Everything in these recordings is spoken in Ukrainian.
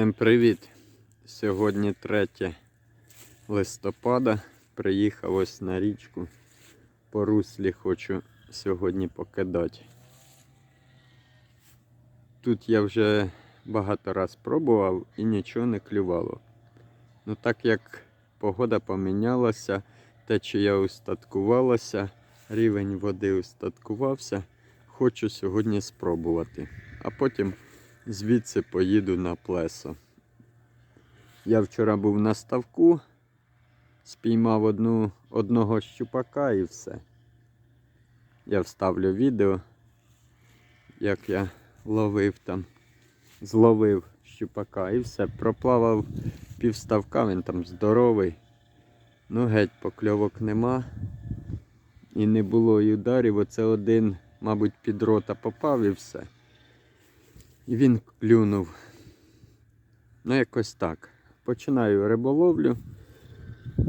Всім привіт! Сьогодні 3 листопада. Приїхав ось на річку. По руслі хочу сьогодні покидати. Тут я вже багато раз пробував і нічого не клювало. Ну так як погода помінялася, течія устаткувалася, рівень води устаткувався, хочу сьогодні спробувати. А потім звідси поїду на плесо. Я вчора був на ставку, спіймав одну, одного щупака і все. Я вставлю відео, як я ловив там, зловив щупака і все. Проплавав півставка, він там здоровий. Ну, геть покльовок нема. І не було і ударів. Оце один, мабуть, під рота попав і все. І він клюнув. Ну, якось так. Починаю риболовлю.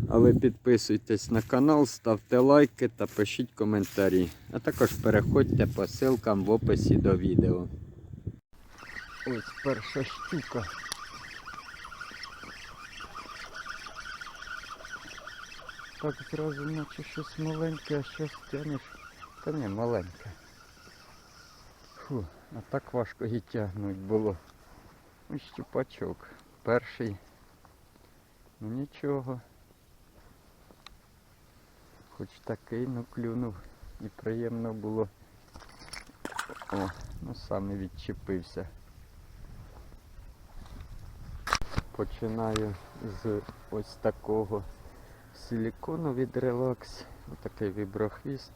А ви підписуйтесь на канал, ставте лайки та пишіть коментарі. А також переходьте по ссылкам в описі до відео. Ось перша щука. Так зразу наче щось маленьке, а щось тянеш. Та ні, маленьке. Фу, а так важко її тягнуть було. Ось щупачок. Перший. Ну нічого. Хоч такий, ну клюнув. І приємно було. О, ну сам і відчепився. Починаю з ось такого силікону від Relax. Отакий віброхвіст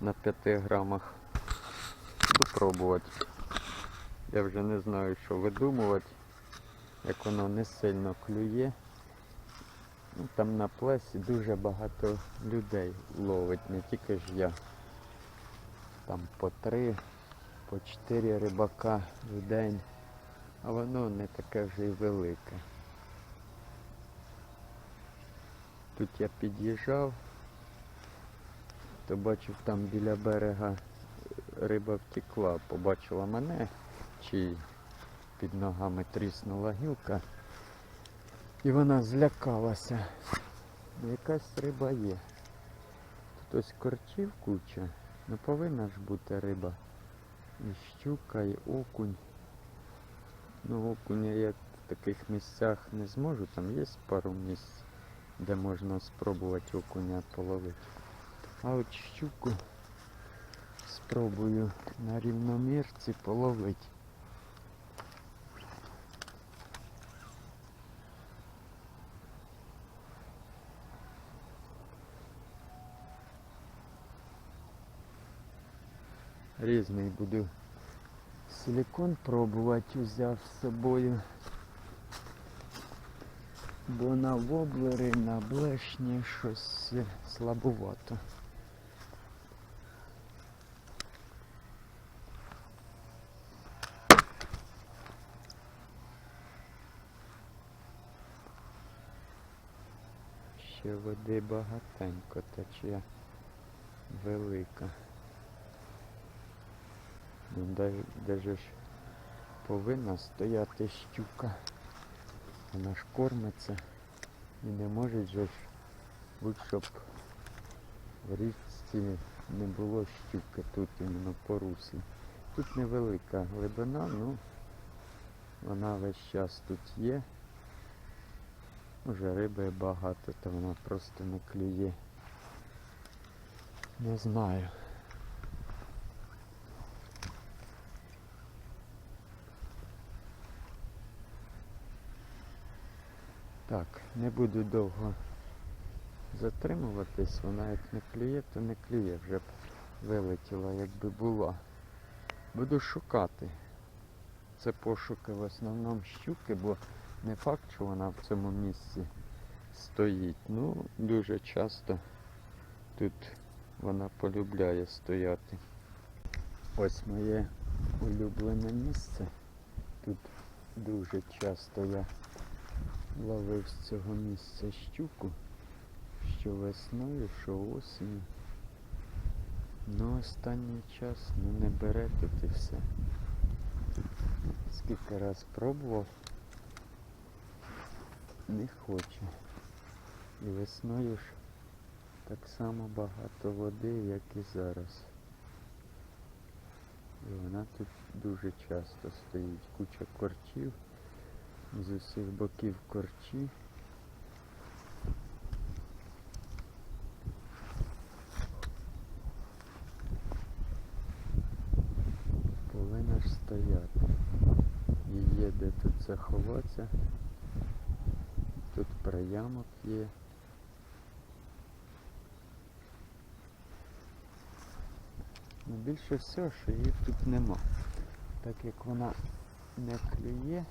на 5 грамах. Буду пробувати. Я вже не знаю, що видумувати, як воно не сильно клює. Ну, там на плесі дуже багато людей ловить, не тільки ж я. Там по три, по чотири рибака в день, а воно не таке вже й велике. Тут я під'їжджав, то бачив там біля берега риба втекла, побачила мене, чи під ногами тріснула гілка. І вона злякалася. Якась риба є. Тут ось корчів куча, ну повинна ж бути риба. І щука, і окунь. Ну окуня я в таких місцях не зможу, там є пару місць, де можна спробувати окуня половити. А от щуку спробую на рівномірці половити. Різний буду силикон пробувати, взяв з собою. Бо на воблери, на блешні щось слабувато. Ще води багатенько тече велика. Ну, де, ж повинна стояти щука. Вона ж кормиться і не може же ж будь щоб в річці не було щуки тут іменно по руслі. Тут невелика глибина, ну вона весь час тут є. Може риби багато, то вона просто не клює. Не знаю. Так, не буду довго затримуватись, вона як не клює, то не клює, вже б вилетіла, якби була. Буду шукати. Це пошуки в основному щуки, бо не факт, що вона в цьому місці стоїть. Ну, дуже часто тут вона полюбляє стояти. Ось моє улюблене місце. Тут дуже часто я ловив з цього місця щуку, що весною, що осінню. Ну останній час ну не бере тут і все. Скільки раз пробував, не хоче. І весною ж так само багато води, як і зараз. І вона тут дуже часто стоїть. Куча корчів, з усіх боків корчі. Повинна ж стояти. І є де тут заховатися. Тут приямок є. Ну, більше всього, що її тут нема. Так як вона не клює,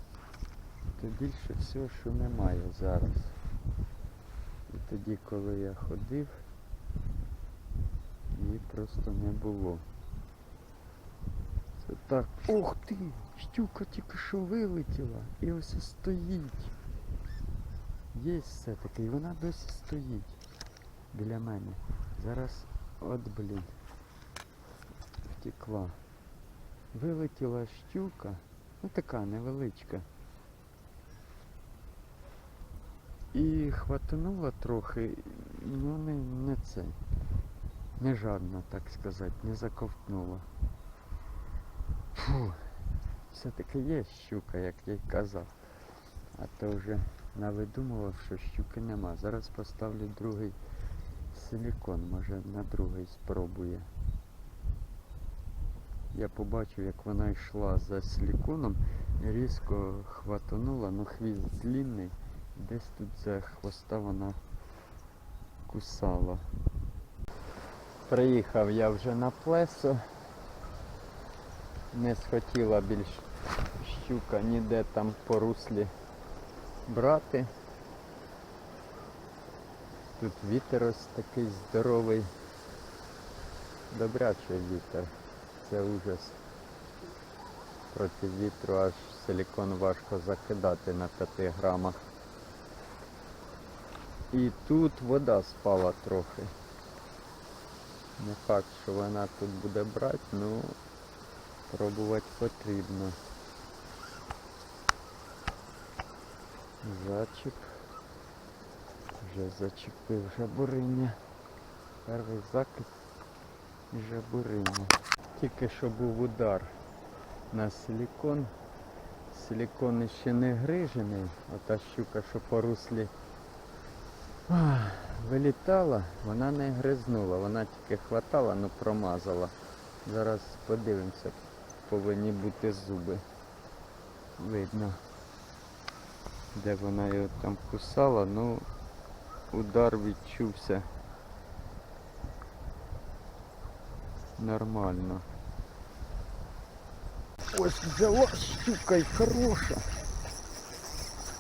то більше всього, що немає зараз. І тоді, коли я ходив, її просто не було. Це так. Ух ти! Щука тільки що вилетіла і ось стоїть. Є все-таки, і вона досі стоїть біля мене. Зараз от блін. Втекла. Вилетіла щука, ну така невеличка. І хватанула трохи, ну не, не це. Не жадно, так сказати, не заковтнула. Фу, все-таки є щука, як я й казав. А то вже навидумував, що щуки нема. Зараз поставлю другий силікон, може на другий спробує. Я побачив, як вона йшла за силіконом, різко хватанула, ну хвіст длинний, десь тут за хвоста вона кусала. Приїхав я вже на плесо. Не схотіла більш щука ніде там по руслі брати. Тут вітер ось такий здоровий. Добрячий вітер. Це ужас. Проти вітру аж силікон важко закидати на 5 грамах. І тут вода спала трохи. Не факт, що вона тут буде брати, ну пробувати потрібно. Зачіп. Вже зачепив жабуриня. Перший закид і жабуриня. Тільки що був удар на силікон. Силікон ще не грижений. Ота щука, що по руслі вилітала, вона не гризнула, вона тільки хватала, ну промазала. Зараз подивимося, повинні бути зуби. Видно, де вона його там кусала, ну удар відчувся нормально. Ось взяла щука і хороша.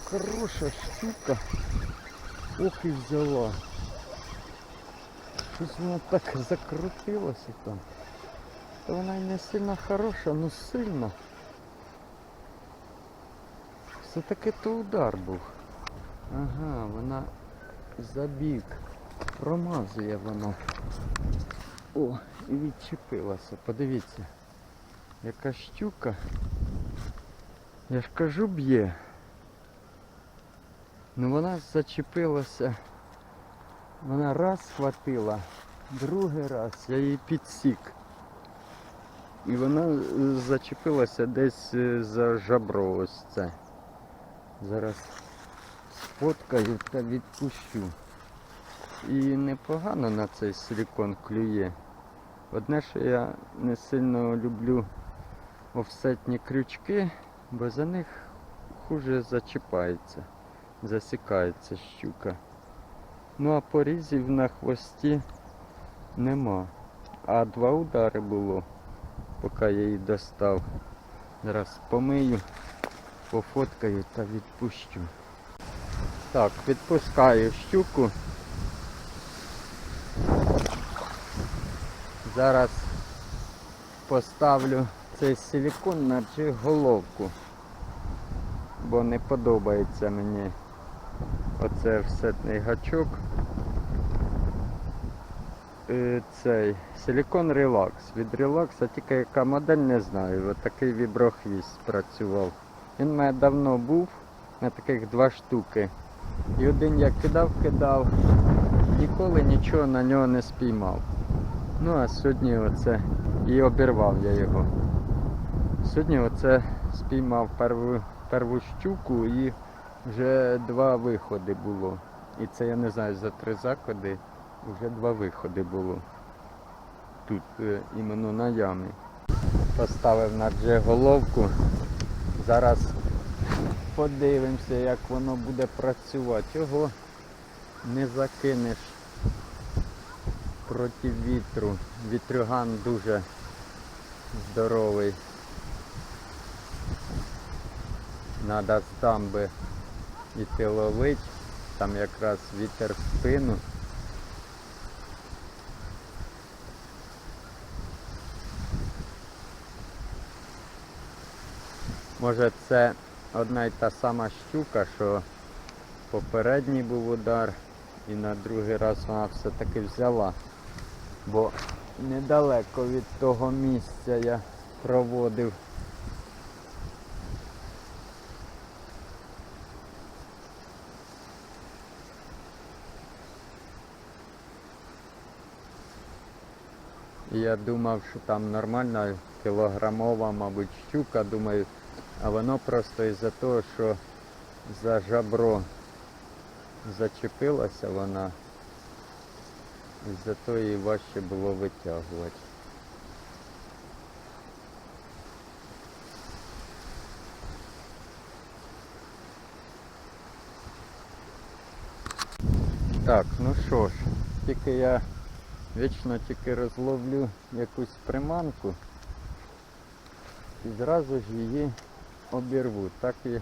Хороша щука. Ох і взяла. Щось вона так закрутилася там. Та вона й не сильно хороша, ну сильно. Все-таки то удар був. Ага, вона забіг. Промазує вона. О, і відчепилася. Подивіться. Яка щука. Я ж кажу б'є. Ну вона зачепилася. Вона раз схватила, другий раз я її підсік. І вона зачепилася десь е, за жабро ось це. Зараз сфоткаю та відпущу. І непогано на цей силікон клює. Одне, що я не сильно люблю офсетні крючки, бо за них хуже зачіпається, засікається щука. Ну а порізів на хвості нема. А два удари було, поки я її достав. Зараз помию, пофоткаю та відпущу. Так, відпускаю щуку. Зараз поставлю цей силікон на головку, бо не подобається мені оце всетний гачок. Цей силікон релакс. Від релакса тільки яка модель не знаю. Ось такий віброхвіст працював. Він у мене давно був на таких два штуки. І один я кидав, кидав, ніколи нічого на нього не спіймав. Ну а сьогодні оце і обірвав я його. Сьогодні оце спіймав перву, перву щуку і вже два виходи було. І це я не знаю, за три заклади вже два виходи було. Тут е, іменно на ямі. Поставив на джеголовку. Зараз подивимося, як воно буде працювати. Його не закинеш проти вітру. Вітрюган дуже здоровий. Надо з дамби іти ловить. Там якраз вітер в спину. Може це одна й та сама щука, що попередній був удар і на другий раз вона все-таки взяла. Бо недалеко від того місця я проводив. Я думав, що там нормальна кілограмова, мабуть, щука, думаю, а воно просто із-за того, що за жабро зачепилася вона, із-за того її важче було витягувати. Так, ну що ж, тільки я вічно тільки розловлю якусь приманку і зразу ж її обірву. Так і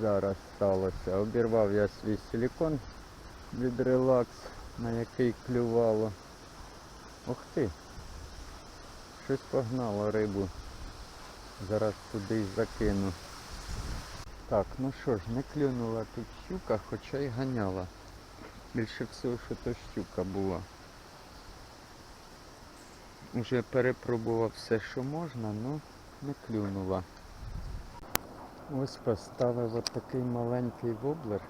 зараз сталося. Обірвав я свій силікон від релакс, на який клювало. Ух ти! Щось погнало рибу. Зараз туди й закину. Так, ну що ж, не клюнула тут щука, хоча й ганяла. Більше всього, що то щука була. Уже перепробував все, що можна, але не клюнула. Ось поставив от такий маленький воблер.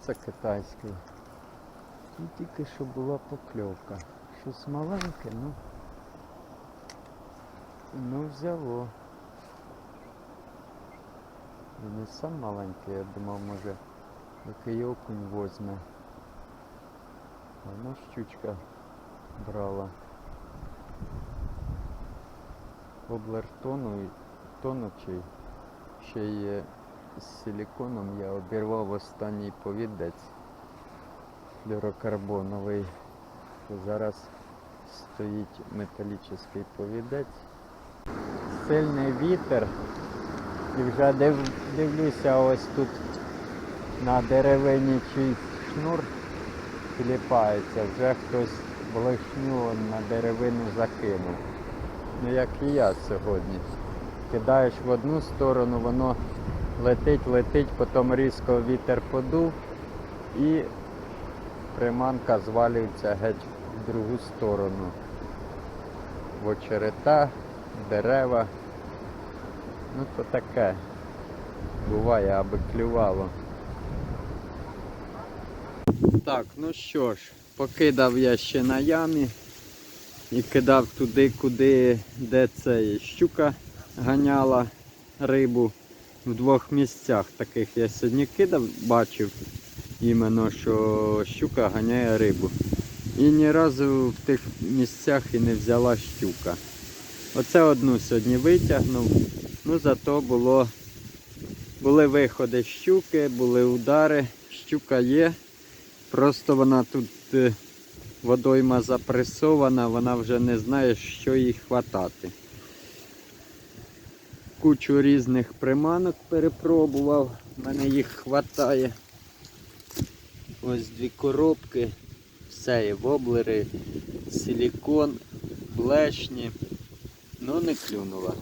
Це китайський. І тільки що була покльовка. Щось маленьке, ну, ну взяло. І не сам маленький, я думав, може який окунь возьме. Вона щучка брала. Воблер тону, тонучий. Ще є з силіконом я обірвав останній повідець флюрокарбоновий. Зараз стоїть металічний повідець. Сильний вітер. І вже див, дивлюся ось тут на деревині чийсь шнур тіліпається, вже хтось блешню на деревину закинув. Ну як і я сьогодні. Кидаєш в одну сторону, воно летить, летить, потім різко вітер подув і приманка звалюється геть в другу сторону. В очерета, дерева. Ну то таке. Буває, аби клювало. Так, ну що ж, покидав я ще на ямі і кидав туди, куди, де це щука ганяла рибу. В двох місцях таких я сьогодні кидав, бачив іменно, що щука ганяє рибу. І ні разу в тих місцях і не взяла щука. Оце одну сьогодні витягнув. Ну зато було, були виходи щуки, були удари, щука є. Просто вона тут е, водойма запресована, вона вже не знає, що їй хватати. Кучу різних приманок перепробував, в мене їх хватає. Ось дві коробки, все є воблери, силікон, блешні. Ну не клюнула.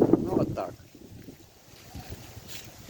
Ну отак.